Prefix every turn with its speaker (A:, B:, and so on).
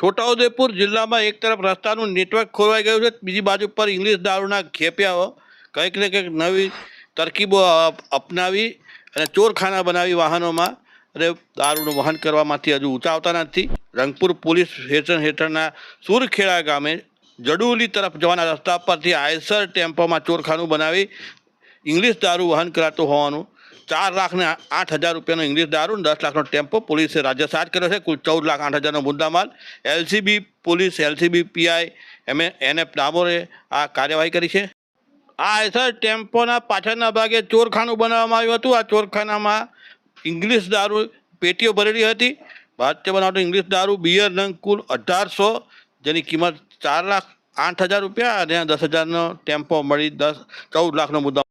A: છોટાઉદેપુર જિલ્લામાં એક તરફ રસ્તાનું નેટવર્ક ખોરવાઈ ગયું છે, બીજી બાજુ પર ઇંગ્લિશ દારૂના ખેપિયાઓ કંઈક ને કંઈક નવી તરકીબો અપનાવી અને ચોરખાના બનાવી વાહનોમાં અને દારૂનું વહન કરવામાંથી હજુ ઊંચા આવતા નથી. રંગપુર પોલીસ સ્ટેશન હેઠળના સુરખેડા ગામે જડુલી તરફ જવાના રસ્તા પરથી આયસર ટેમ્પોમાં ચોરખાનું બનાવી ઇંગ્લિશ દારૂ વહન કરાતું હોવાનું ચાર લાખ ને આઠ હજાર રૂપિયાનો ઇંગ્લિશ દારૂ દસ લાખનો ટેમ્પો પોલીસે રાજ્ય સાત કર્યો છે. કુલ ચૌદ લાખ આઠ હજારનો મુદ્દામાલ. LCB police, LCB PI M N F ડામોરે આ કાર્યવાહી કરી છે. આ આયસર ટેમ્પોના પાછળના ભાગે ચોરખાનું બનાવવામાં આવ્યું હતું. આ ચોરખાનામાં ઇંગ્લિશ દારૂ પેટીઓ ભરેલી હતી. ભારતીય બનાવતો ઇંગ્લિશ દારૂ, બિયર, નંગ કુલ અઢારસો, જેની કિંમત ચાર લાખ આઠ હજાર રૂપિયા અને દસ હજારનો ટેમ્પો મળી દસ, ચૌદ લાખનો મુદ્દા